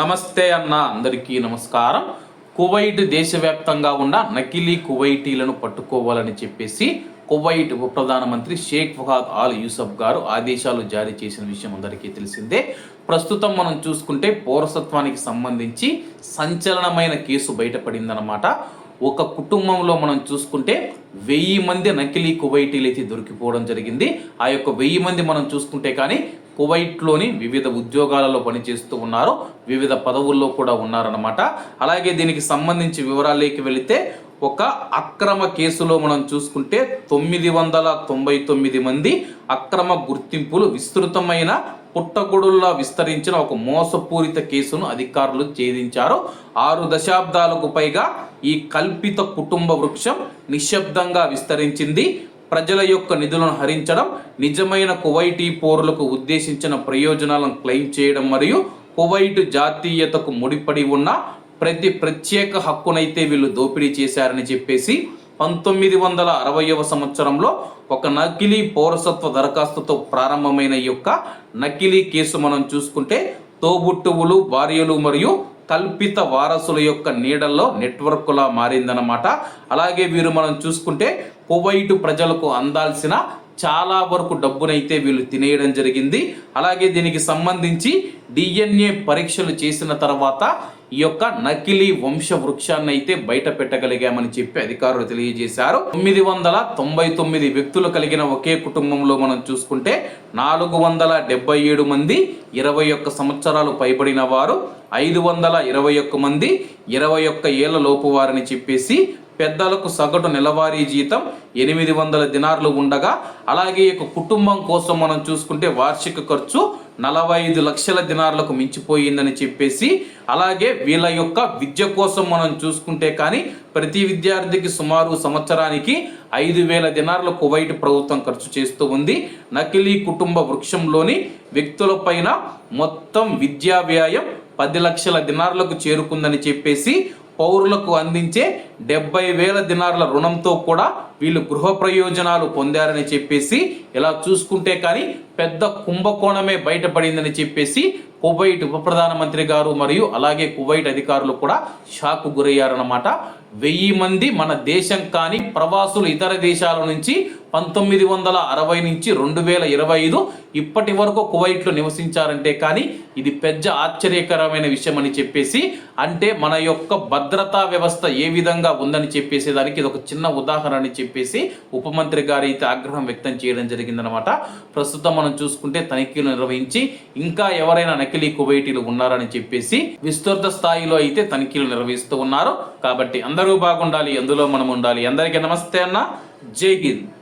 నమస్తే అన్న అందరికీ నమస్కారం. కువైట్ దేశవ్యాప్తంగా ఉన్న నకిలీ కువైటీలను పట్టుకోవాలని చెప్పేసి కువైట్ ఉప ప్రధానమంత్రి షేక్ ఫహాద్ ఆల్ యూసఫ్ గారు ఆదేశాలు జారీ చేసిన విషయం అందరికీ తెలిసిందే. ప్రస్తుతం మనం చూసుకుంటే పౌరసత్వానికి సంబంధించి సంచలనమైన కేసు బయటపడిందనమాట ఒక కుటుంబంలో మనం చూసుకుంటే వెయ్యి మంది నకిలీ కువైటీలు అయితే దొరికిపోవడం జరిగింది. ఆ యొక్క వెయ్యి మంది మనం చూసుకుంటే కానీ కువైట్లోని వివిధ ఉద్యోగాలలో పనిచేస్తూ ఉన్నారు. వివిధ పదవుల్లో కూడా ఉన్నారనమాట అలాగే దీనికి సంబంధించి వివరాలకి వెళితే ఒక అక్రమ కేసులో మనం చూసుకుంటే తొమ్మిది వందల తొంభై తొమ్మిది మంది అక్రమ గుర్తింపులు విస్తృతమైన పుట్టగొడుల్లా విస్తరించిన ఒక మోసపూరిత కేసును అధికారులు ఛేదించారు. ఆరు దశాబ్దాలకు పైగా ఈ కల్పిత కుటుంబ వృక్షం నిశ్శబ్దంగా విస్తరించింది. ప్రజల యొక్క నిధులను హరించడం నిజమైన కువైటీ పౌరులకు ఉద్దేశించిన ప్రయోజనాలను క్లెయిమ్ చేయడం మరియు కువైట్ జాతీయతకు ముడిపడి ఉన్న ప్రతి ప్రత్యేక హక్కునైతే వీళ్ళు దోపిడీ చేశారని చెప్పేసి పంతొమ్మిది వందల అరవయవ సంవత్సరంలో ఒక నకిలీ పౌరసత్వ దరఖాస్తుతో ప్రారంభమైన ఈ యొక్క నకిలీ కేసు మనం చూసుకుంటే తోబుట్టువులు భార్యలు మరియు కల్పిత వారసుల యొక్క నీడల్లో నెట్వర్క్లా మారిందనమాట అలాగే వీరు మనం చూసుకుంటే కువైటు ప్రజలకు అందాల్సిన చాలా వరకు డబ్బునైతే వీళ్ళు తినేయడం జరిగింది. అలాగే దీనికి సంబంధించి డిఎన్ఏ పరీక్షలు చేసిన తర్వాత ఈ యొక్క నకిలీ వంశ వృక్షాన్ని అయితే బయట పెట్టగలిగామని చెప్పి అధికారులు తెలియజేశారు. తొమ్మిది వందల తొంభై తొమ్మిది వ్యక్తులు కలిగిన ఒకే కుటుంబంలో మనం చూసుకుంటే నాలుగు వందల డెబ్బై ఏడు మంది ఇరవై ఒక్క సంవత్సరాలు పైబడిన వారు ఐదు వందల ఇరవై ఒక్క మంది ఇరవై ఒక్క ఏళ్ళ లోపు వారని చెప్పేసి పెద్దలకు సగటు నెలవారీ జీతం ఎనిమిది వందల దినార్లు ఉండగా అలాగే ఈ యొక్క కుటుంబం కోసం మనం చూసుకుంటే వార్షిక ఖర్చు నలభై ఐదు లక్షల దినార్లకు మించిపోయిందని చెప్పేసి అలాగే వీళ్ళ యొక్క విద్య కోసం మనం చూసుకుంటే కానీ ప్రతి విద్యార్థికి సుమారు సంవత్సరానికి ఐదు వేల దినార్ల కువైట్ ప్రభుత్వం ఖర్చు చేస్తూ ఉంది. నకిలీ కుటుంబ వృక్షంలోని వ్యక్తులపైన మొత్తం విద్యా వ్యయం పది లక్షల దినార్లకు చేరుకుందని చెప్పేసి పౌరులకు అందించే డెబ్బై వేల దినార్ల రుణంతో కూడా వీళ్ళు గృహ ప్రయోజనాలు పొందారని చెప్పేసి ఇలా చూసుకుంటే కానీ పెద్ద కుంభకోణమే బయటపడిందని చెప్పేసి కువైట్ ఉప ప్రధానమంత్రి గారు మరియు అలాగే కువైట్ అధికారులు కూడా షాక్ గురయ్యారన్నమాట. వెయ్యి మంది మన దేశం కానీ ప్రవాసులు ఇతర దేశాల నుంచి పంతొమ్మిది వందల అరవై నుంచి రెండు వేల ఇరవై ఐదు ఇప్పటి వరకు కువైట్లో నివసించారంటే కానీ ఇది పెద్ద ఆశ్చర్యకరమైన విషయం అని చెప్పేసి అంటే మన యొక్క భద్రతా వ్యవస్థ ఏ విధంగా ఉందని చెప్పేసి దానికి ఇది ఒక చిన్న ఉదాహరణ అని చెప్పేసి ఉపమంత్రి గారు అయితే ఆగ్రహం వ్యక్తం చేయడం జరిగిందనమాట ప్రస్తుతం మనం చూసుకుంటే తనిఖీలు నిర్వహించి ఇంకా ఎవరైనా నకిలీ కువైటీలు ఉన్నారని చెప్పేసి విస్తృత స్థాయిలో అయితే తనిఖీలు నిర్వహిస్తూ ఉన్నారు. కాబట్టి అందరూ బాగుండాలి అందులో మనం ఉండాలి. అందరికీ నమస్తే అన్న. జై హింద్.